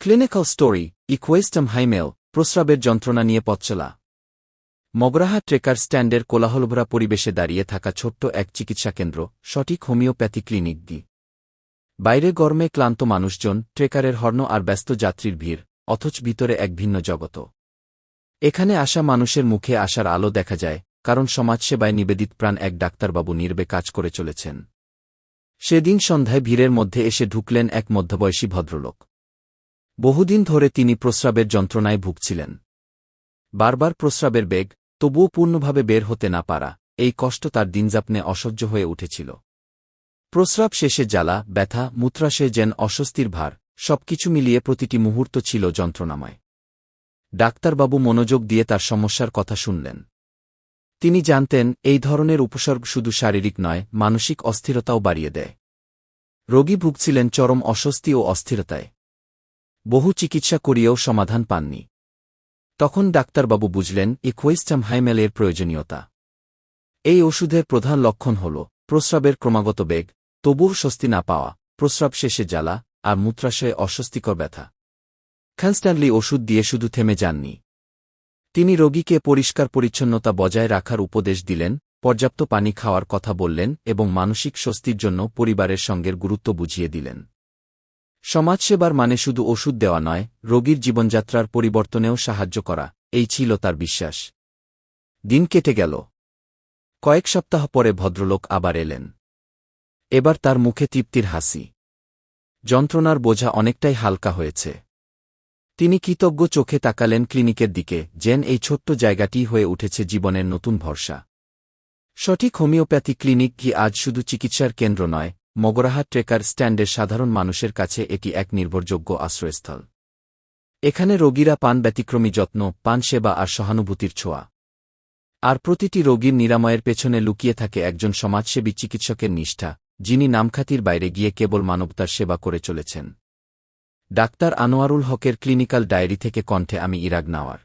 Clinical story ইকুয়েস্টাম হাইমেল প্রস্রাবের যন্ত্রণা নিয়ে পথচলা মগরাহা ট্রেকার স্ট্যান্ডের কোলাহলভরা পরিবেশে দাঁড়িয়ে থাকা ছোট্ট এক চিকিৎসাকেন্দ্র সঠিক হোমিওপ্যাথি ক্লিনিক দি বাইরে গরমে ক্লান্ত মানুষজন ট্রেকারের হর্ন আর ব্যস্ত যাত্রীর ভিড় অথচ ভিতরে এক ভিন্ন জগত এখানে আসা মানুষের মুখে আসার আলো দেখা যায় কারণ সমাজসেবায় নিবেদিত প্রাণ এক ডাক্তারবাবু নির্বে কাজ করে চলেছেন সেদিন সন্ধ্যায় ভিড়ের মধ্যে এসে ঢুকলেন এক মধ্যবয়সী ভদ্রলোক বহুদিন ধরে তিনি প্রস্রাবের যন্ত্রণায় ভুগছিলেন। বারবার প্রস্রাবের বেগ, তবুও পূর্ণভাবে বের হতে না পারা, এই কষ্ট তার দিনযাপনে অসহ্য হয়ে উঠেছিল। প্রস্রাব শেষে জ্বালা, ব্যথা, মূত্রাশয়ে যেন অস্বস্তির ভার, সবকিছু মিলিয়ে প্রতিটি মুহূর্ত ছিল যন্ত্রণাময়। ডাক্তারবাবু মনোযোগ দিয়ে তার সমস্যার কথা শুনলেন। তিনি জানতেন, এই ধরনের উপসর্গ শুধু শারীরিক নয়, মানসিক অস্থিরতাও বাড়িয়ে দেয়। রোগী ভুগছিলেন চরম অস্বস্তি ও অস্থিরতায়। বহু চিকিৎসা করিয়েও সমাধান পাননি। তখন ডাক্তারবাবু বুঝলেন ইকুয়েস্টাম হাইমেলের প্রয়োজনীয়তা। এই ওষুধের প্রধান লক্ষণ হল, প্রস্রাবের ক্রমাগত বেগ, তবুও স্বস্তি না পাওয়া, প্রস্রাব শেষে জ্বালা, আর মূত্রাশয়ে অস্বস্তিকর ব্যথা। খ্যানস্ট্যানলি ওষুধ দিয়ে শুধু থেমে যাননি। তিনি রোগীকে পরিষ্কার পরিচ্ছন্নতা বজায় রাখার উপদেশ দিলেন, পর্যাপ্ত পানি খাওয়ার কথা বললেন এবং মানসিক স্বস্তির জন্য পরিবারের সঙ্গের গুরুত্ব বুঝিয়ে দিলেন। সমাজসেবার মানে শুধু ওষুধ দেওয়া নয়, রোগীর জীবনযাত্রার পরিবর্তনেও সাহায্য করা, এই ছিল তার বিশ্বাস। দিন কেটে গেল। কয়েক সপ্তাহ পরে ভদ্রলোক আবার এলেন। এবার তার মুখে তৃপ্তির হাসি। যন্ত্রণার বোঝা অনেকটাই হালকা হয়েছে। তিনি কৃতজ্ঞ চোখে তাকালেন ক্লিনিকের দিকে, যেন এই ছোট্ট জায়গাটি হয়ে উঠেছে জীবনের নতুন ভরসা। সঠিক হোমিওপ্যাথি ক্লিনিক কি আজ শুধু চিকিৎসার কেন্দ্র নয় মগরাহা ট্রেকার স্ট্যান্ডের সাধারণ মানুষের কাছে এটি এক নির্ভরযোগ্য আশ্রয়স্থল। এখানে রোগীরা পান ব্যতিক্রমী যত্ন, পান সেবা আর সহানুভূতির ছোঁয়া। আর প্রতিটি রোগীর নিরাময়ের পেছনে লুকিয়ে থাকে একজন সমাজসেবী চিকিৎসকের নিষ্ঠা, যিনি নামখাতির বাইরে গিয়ে কেবল মানবতার সেবা করে চলেছেন। ডাক্তার আনোয়ারুল হকের ক্লিনিক্যাল ডায়েরি থেকে কণ্ঠে আমি ইরাগ নাওয়ার।